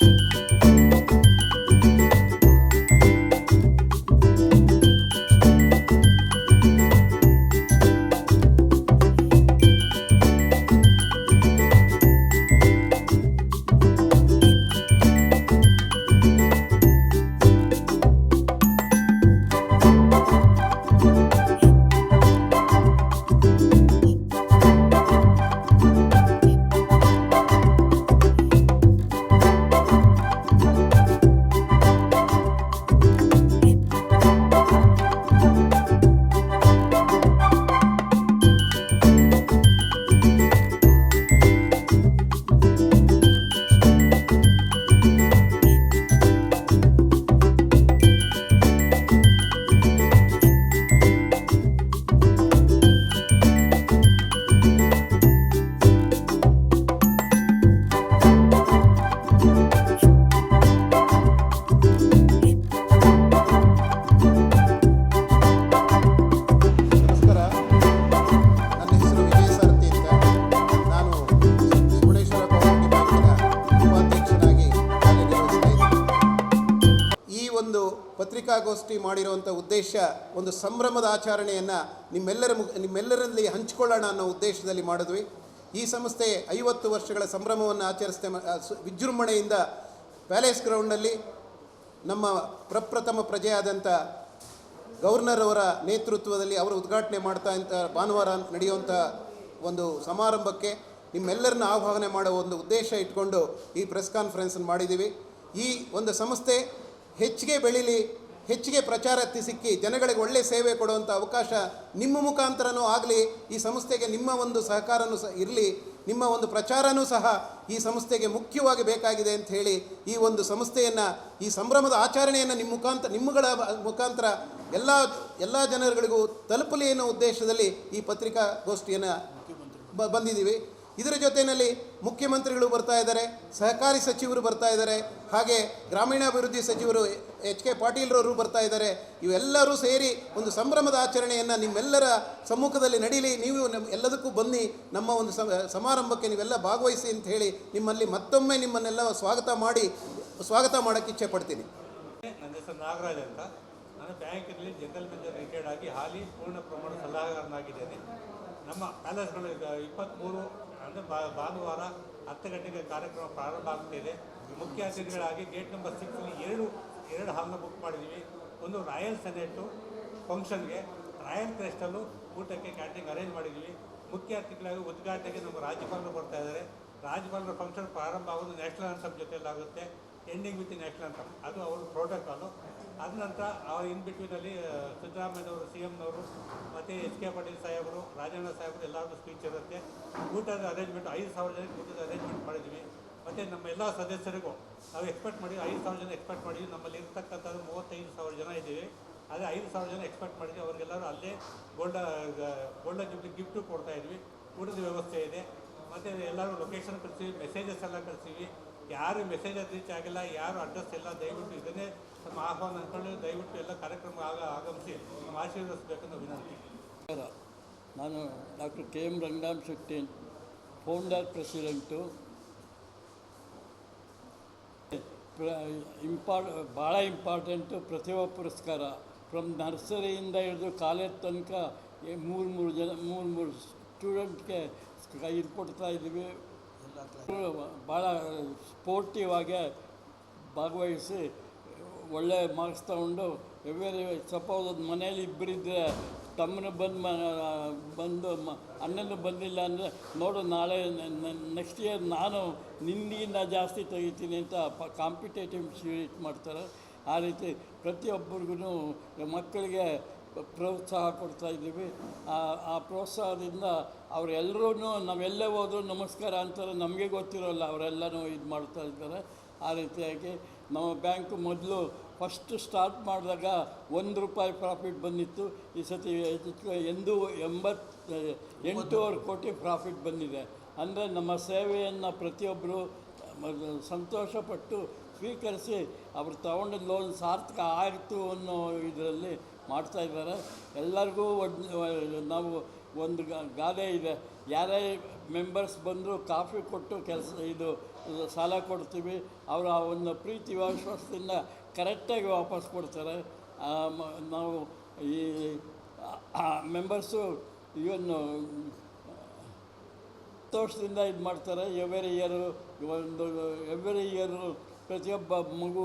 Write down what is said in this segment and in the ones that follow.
ನಮಸ್ಕಾರ ಪತ್ರಿಕಾಗೋಷ್ಠಿ ಮಾಡಿರುವಂಥ ಉದ್ದೇಶ ಒಂದು ಸಂಭ್ರಮದ ಆಚರಣೆಯನ್ನು ನಿಮ್ಮೆಲ್ಲರ ಮು, ನಿಮ್ಮೆಲ್ಲರಲ್ಲಿ ಹಂಚಿಕೊಳ್ಳೋಣ ಅನ್ನೋ ಉದ್ದೇಶದಲ್ಲಿ ಮಾಡಿದ್ವಿ. ಈ ಸಂಸ್ಥೆ ಐವತ್ತು ವರ್ಷಗಳ ಸಂಭ್ರಮವನ್ನು ಆಚರಿಸ್ತೇ ವಿಜೃಂಭಣೆಯಿಂದ ಪ್ಯಾಲೇಸ್ ಗ್ರೌಂಡ್ನಲ್ಲಿ ನಮ್ಮ ಪ್ರಪ್ರಥಮ ಪ್ರಜೆಯಾದಂಥ ಗವರ್ನರ್ ಅವರ ನೇತೃತ್ವದಲ್ಲಿ ಅವರು ಉದ್ಘಾಟನೆ ಮಾಡ್ತಾ ಇಂಥ ಭಾನುವಾರ ನಡೆಯುವಂಥ ಒಂದು ಸಮಾರಂಭಕ್ಕೆ ನಿಮ್ಮೆಲ್ಲರನ್ನ ಆಹ್ವಾನ ಮಾಡೋ ಒಂದು ಉದ್ದೇಶ ಇಟ್ಕೊಂಡು ಈ ಪ್ರೆಸ್ ಕಾನ್ಫರೆನ್ಸನ್ನು ಮಾಡಿದ್ದೀವಿ. ಈ ಒಂದು ಸಂಸ್ಥೆ ಹೆಚ್ಚಿಗೆ ಬೆಳೀಲಿ ಹೆಚ್ಚಿಗೆ ಪ್ರಚಾರಕ್ಕೆ ಸಿಕ್ಕಿ ಜನಗಳಿಗೆ ಒಳ್ಳೆಯ ಸೇವೆ ಕೊಡುವಂಥ ಅವಕಾಶ ನಿಮ್ಮ ಮುಖಾಂತರನೂ ಆಗಲಿ, ಈ ಸಂಸ್ಥೆಗೆ ನಿಮ್ಮ ಒಂದು ಸಹಕಾರನೂ ಸಹ ಇರಲಿ, ನಿಮ್ಮ ಒಂದು ಪ್ರಚಾರನೂ ಸಹ ಈ ಸಂಸ್ಥೆಗೆ ಮುಖ್ಯವಾಗಿ ಬೇಕಾಗಿದೆ ಅಂತ ಹೇಳಿ ಈ ಒಂದು ಸಂಸ್ಥೆಯನ್ನು, ಈ ಸಂಭ್ರಮದ ಆಚರಣೆಯನ್ನು ನಿಮ್ಮ ಮುಖಾಂತರ ನಿಮ್ಮಗಳ ಮುಖಾಂತರ ಎಲ್ಲ ಎಲ್ಲ ಜನರುಗಳಿಗೂ ತಲುಪಲಿ ಅನ್ನೋ ಉದ್ದೇಶದಲ್ಲಿ ಈ ಪತ್ರಿಕಾಗೋಷ್ಠಿಯನ್ನು ಬಂದಿದ್ದೀವಿ. ಇದರ ಜೊತೆಯಲ್ಲಿ ಮುಖ್ಯಮಂತ್ರಿಗಳು ಬರ್ತಾ ಇದ್ದಾರೆ, ಸಹಕಾರಿ ಸಚಿವರು ಬರ್ತಾ ಇದ್ದಾರೆ, ಹಾಗೆ ಗ್ರಾಮೀಣಾಭಿವೃದ್ಧಿ ಸಚಿವರು ಎಚ್ ಕೆ ಪಾಟೀಲ್ರವರು ಬರ್ತಾ ಇದ್ದಾರೆ. ಇವೆಲ್ಲರೂ ಸೇರಿ ಒಂದು ಸಂಭ್ರಮದ ಆಚರಣೆಯನ್ನು ನಿಮ್ಮೆಲ್ಲರ ಸಮ್ಮುಖದಲ್ಲಿ ನಡೀಲಿ, ನೀವು ಎಲ್ಲದಕ್ಕೂ ಬನ್ನಿ, ನಮ್ಮ ಒಂದು ಸಮ- ಸಮಾರಂಭಕ್ಕೆ ನೀವೆಲ್ಲ ಭಾಗವಹಿಸಿ ಅಂತ ಹೇಳಿ ನಿಮ್ಮಲ್ಲಿ ಮತ್ತೊಮ್ಮೆ ನಿಮ್ಮನ್ನೆಲ್ಲ ಸ್ವಾಗತ ಮಾಡಿ, ಸ್ವಾಗತ ಮಾಡೋಕ್ಕೆ ಇಚ್ಛೆ ಪಡ್ತೀನಿ. ನಾಗರಾಜ್ ಅಂತ. ನಾನು ಬ್ಯಾಂಕಿನಲ್ಲಿ ಜನರಲ್ ಮ್ಯಾನೇಜರ್ ರಿಟೈರ್ಡ್ ಆಗಿ ಹಾಲಿ ಪೂರ್ಣ ಪ್ರಮಾಣ ಸಲಹೆಗಾರನಾಗಿದ್ದೇನೆ. ನಮ್ಮ ಪ್ಯಾಲೇಸ್ಗಳು ಇಪ್ಪತ್ತ್ಮೂರು ಅಂದರೆ ಭಾನುವಾರ ಹತ್ತು ಗಂಟೆಗೆ ಕಾರ್ಯಕ್ರಮ ಪ್ರಾರಂಭ ಆಗ್ತಿದೆ. ಮುಖ್ಯ ಅತಿಥಿಗಳಾಗಿ ಗೇಟ್ ನಂಬರ್ ಸಿಕ್ಸಲ್ಲಿ ಎರಡು ಎರಡು ಹಾಲ್ನ ಬುಕ್ ಮಾಡಿದ್ದೀವಿ ಒಂದು ರಾಯಲ್ ಸೆನೆಟು ಫಂಕ್ಷನ್ಗೆ. ರಾಯಲ್ ಕ್ರೆಸ್ಟಲ್ಲೂ ಊಟಕ್ಕೆ ಕ್ಯಾಟ್ರಿಂಗ್ ಅರೇಂಜ್ ಮಾಡಿದ್ದೀವಿ ಮುಖ್ಯ ಅತಿಥಿಗಳಾಗಿ ಉದ್ಘಾಟನೆಗೆ ನಮ್ಮ ರಾಜ್ಯಪಾಲರು ಬರ್ತಾ ಇದ್ದಾರೆ. ರಾಜ್ಯಪಾಲರ ಫಂಕ್ಷನ್ ಪ್ರಾರಂಭ ಆಗೋದು ನ್ಯಾಷನಲ್ ಆನ್ಸಮ್ ಜೊತೆಯಲ್ಲಾಗುತ್ತೆ. ಎಂಡಿಂಗ್ ವಿತ್ ಇನ್ ಆ್ಯಕ್ಷನ್ ಅಂತ ಅದು ಅವ್ರ ಪ್ರೋಟೋಕಾಲು ಅದ ನಂತರ ಅವ್ರ ಇನ್ ಬಿಟ್ವಿನಲ್ಲಿ ಸಿದ್ದರಾಮಯ್ಯನವರು ಸಿ ಎಮ್ನವರು ಮತ್ತು ಎಚ್ ಕೆ ಪಾಟೀಲ್ ಸಾಹೇಬರು ರಾಜಣ್ಣ ಸಾಹೇಬರು ಎಲ್ಲರಿಗೂ ಸ್ಪೀಚ್ ಇರುತ್ತೆ. ಊಟದ ಅರೇಂಜ್ಮೆಂಟ್ ಐದು ಸಾವಿರ ಜನಕ್ಕೆ ಊಟದ ಅರೇಂಜ್ಮೆಂಟ್ ಮಾಡಿದ್ವಿ. ಮತ್ತು ನಮ್ಮ ಎಲ್ಲ ಸದಸ್ಯರಿಗೂ ನಾವು ಎಕ್ಸ್ಪೆಕ್ಟ್ ಮಾಡಿ ಐದು ಸಾವಿರ ಜನ ಎಕ್ಸ್ಪೆಕ್ಟ್ ಮಾಡಿದ್ವಿ. ನಮ್ಮಲ್ಲಿ ಇರ್ತಕ್ಕಂಥದ್ದು ಮೂವತ್ತೈದು ಸಾವಿರ ಜನ ಇದ್ದೀವಿ. ಅದೇ ಐದು ಸಾವಿರ ಜನ ಎಕ್ಸ್ಪೆಕ್ಟ್ ಮಾಡಿದ್ವಿ. ಅವ್ರಿಗೆಲ್ಲರೂ ಅಲ್ಲೇ ಗೋಲ್ಡ ಗೋಲ್ಡ ಜುಬ್ಲಿ ಗಿಫ್ಟು ಕೊಡ್ತಾಯಿದ್ವಿ ಊಟದ ವ್ಯವಸ್ಥೆ ಇದೆ. ಮತ್ತು ಎಲ್ಲರೂ ಲೊಕೇಶನ್ ಕಳಿಸ್ತೀವಿ ಮೆಸೇಜಸ್ ಎಲ್ಲ ಕಳಿಸ್ತೀವಿ ಯಾರು ಮೆಸೇಜ್ ರೀಚ್ ಆಗಿಲ್ಲ, ಯಾರು ಅಡ್ರೆಸ್ ಎಲ್ಲ ದಯವಿಟ್ಟು ಇದನ್ನೇ ನಮ್ಮ ಆಹ್ವಾನ ಅಂದ್ಕೊಂಡು ದಯವಿಟ್ಟು ಎಲ್ಲ ಕಾರ್ಯಕ್ರಮ ಆಗ ಆಗಮಿಸಿ ನಮ್ಮ ಆಶೀರ್ವದಿಸಬೇಕಂತ ವಿನಂತಿ. ನಾನು doctor K M Ranganam Shetty founder president ಪ್ರ ಇಂಪಾರ್ಟ್ ಭಾಳ ಇಂಪಾರ್ಟೆಂಟು ಪ್ರತಿಭಾ ಪುರಸ್ಕಾರ. ಫ್ರಮ್ ನರ್ಸರಿಯಿಂದ ಹಿಡಿದು ಕಾಲೇಜ್ ತನಕ ಮೂರು ಮೂರು ಜನ, ಮೂರು ಮೂರು ಸ್ಟೂಡೆಂಟ್ಗೆ ಇದು ಕೊಡ್ತಾ ಇದ್ದೀವಿ. ಭಾಳ ಸ್ಪೋರ್ಟಿವ್ ಭಾಗವಹಿಸಿ ಒಳ್ಳೆ ಮಾರ್ಕ್ಸ್ ತಗೊಂಡು ಎವ್ರಿ ಸಪೋಸ್ ಒಂದು ಮನೇಲಿ ಇಬ್ಬರಿದ್ದರೆ ತಮ್ಮನ ಬಂದು ಮ ಬಂದು ಮ ಅಣ್ಣನೂ ಬಂದಿಲ್ಲ ಅಂದರೆ ನೋಡು ನಾಳೆ ನೆಕ್ಸ್ಟ್ ಇಯರ್ ನಾನು ನಿನ್ನಿಂದ ಜಾಸ್ತಿ ತೆಗಿತೀನಿ ಅಂತ ಪ ಕಾಂಪಿಟೇಟಿವ್ ಮಾಡ್ತಾರೆ. ಆ ರೀತಿ ಪ್ರತಿಯೊಬ್ಬರಿಗೂ ಮಕ್ಕಳಿಗೆ ಪ್ರೋತ್ಸಾಹ ಕೊಡ್ತಾ ಇದ್ದೀವಿ. ಆ ಪ್ರೋತ್ಸಾಹದಿಂದ ಅವರೆಲ್ಲರೂ ನಾವೆಲ್ಲೇ ಹೋದರೂ ನಮಸ್ಕಾರ ಅಂತಾರೆ, ನಮಗೆ ಗೊತ್ತಿರೋಲ್ಲ, ಅವರೆಲ್ಲನೂ ಇದು ಮಾಡ್ತಾ ಇದ್ದಾರೆ. ಆ ರೀತಿಯಾಗಿ ನಮ್ಮ ಬ್ಯಾಂಕು ಮೊದಲು ಫಸ್ಟ್ ಸ್ಟಾರ್ಟ್ ಮಾಡಿದಾಗ ಒಂದು ರೂಪಾಯಿ ಪ್ರಾಫಿಟ್ ಬಂದಿತ್ತು, ಈ ಸತಿ ಎಂದು ಎಂಬತ್ತು ಎಂಟೂವರೆ ಕೋಟಿ ಪ್ರಾಫಿಟ್ ಬಂದಿದೆ. ಅಂದರೆ ನಮ್ಮ ಸೇವೆಯನ್ನು ಪ್ರತಿಯೊಬ್ಬರು ಸಂತೋಷಪಟ್ಟು ಸ್ವೀಕರಿಸಿ ಅವರು ತಗೊಂಡ ಲೋನ್ ಸಾರ್ಥಕ ಆಯಿತು ಅನ್ನೋ ಇದರಲ್ಲಿ ಮಾಡ್ತಾ ಇದ್ದಾರೆ. ಎಲ್ಲರಿಗೂ ನಾವು ಒಂದು ಗಾದೆ ಇದೆ. ಯಾರೇ ಮೆಂಬರ್ಸ್ ಬಂದರೂ ಕಾಫಿ ಕೊಟ್ಟು ಕೆಲಸ ಇದು ಸಾಲ ಕೊಡ್ತೀವಿ. ಅವರ ಒಂದು ಪ್ರೀತಿ ವಿಶ್ವಾಸದಿಂದ ಕರೆಕ್ಟಾಗಿ ವಾಪಸ್ ಕೊಡ್ತಾರೆ. ಆ, ನಾವು ಈ ಮೆಂಬರ್ಸು ಇವನ್ನು ಸಂತೋಷದಿಂದ ಇದು ಮಾಡ್ತಾರೆ. ಎವ್ರಿ ಇಯರು ಒಂದು ಎವ್ರಿ ಇಯರು ಪ್ರತಿಯೊಬ್ಬ ಮಗು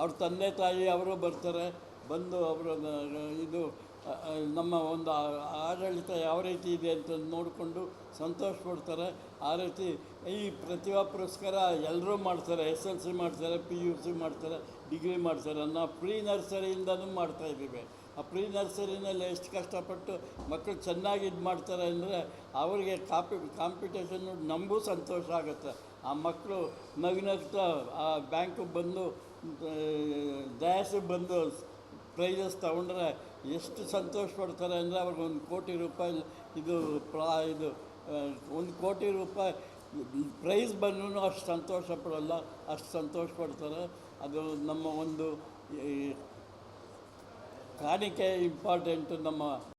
ಅವ್ರ ತಂದೆ ತಾಯಿ ಅವರು ಬರ್ತಾರೆ, ಬಂದು ಅವರ ಇದು ನಮ್ಮ ಒಂದು ಆಡಳಿತ ಯಾವ ರೀತಿ ಇದೆ ಅಂತ ನೋಡಿಕೊಂಡು ಸಂತೋಷ ಪಡ್ತಾರೆ. ಆ ರೀತಿ ಈ ಪ್ರತಿಭಾ ಪುರಸ್ಕಾರ ಎಲ್ಲರೂ ಮಾಡ್ತಾರೆ, ಎಸ್ ಎಲ್ ಸಿ ಮಾಡ್ತಾರೆ, ಪಿ ಯು ಸಿ ಮಾಡ್ತಾರೆ, ಡಿಗ್ರಿ ಮಾಡ್ತಾರೆ. ನಾವು ಪ್ರೀ ನರ್ಸರಿಯಿಂದನೂ ಮಾಡ್ತಾಯಿದ್ದೀವಿ ಆ ಪ್ರೀ ನರ್ಸರಿನಲ್ಲಿ ಎಷ್ಟು ಕಷ್ಟಪಟ್ಟು ಮಕ್ಕಳು ಚೆನ್ನಾಗಿ ಇದು ಮಾಡ್ತಾರೆ ಅಂದರೆ ಅವರಿಗೆ ಕಾಪಿ ಕಾಂಪಿಟೇಷನ್ನು ನಮಗೂ ಸಂತೋಷ ಆಗುತ್ತೆ. ಆ ಮಕ್ಕಳು ನಗ್ನಗ್ತಾ ಆ ಬ್ಯಾಂಕಿಗೆ ಬಂದು ಡ್ಯಾಸಿಗೆ ಬಂದು ಪ್ರೈಸಸ್ ತಗೊಂಡ್ರೆ ಎಷ್ಟು ಸಂತೋಷ ಪಡ್ತಾರೆ ಅಂದರೆ ಅವ್ರಿಗೆ ಒಂದು ಕೋಟಿ ರೂಪಾಯಿ ಇದು ಪ್ರಾ, ಇದು ಒಂದು ಕೋಟಿ ರೂಪಾಯಿ ಪ್ರೈಸ್ ಬಂದ್ರೂ ಅಷ್ಟು ಸಂತೋಷ ಪಡೋಲ್ಲ, ಅಷ್ಟು ಸಂತೋಷ ಪಡ್ತಾರೆ. ಅದು ನಮ್ಮ ಒಂದು ಕಾಣಿಕೆ ಇಂಪಾರ್ಟೆಂಟು ನಮ್ಮ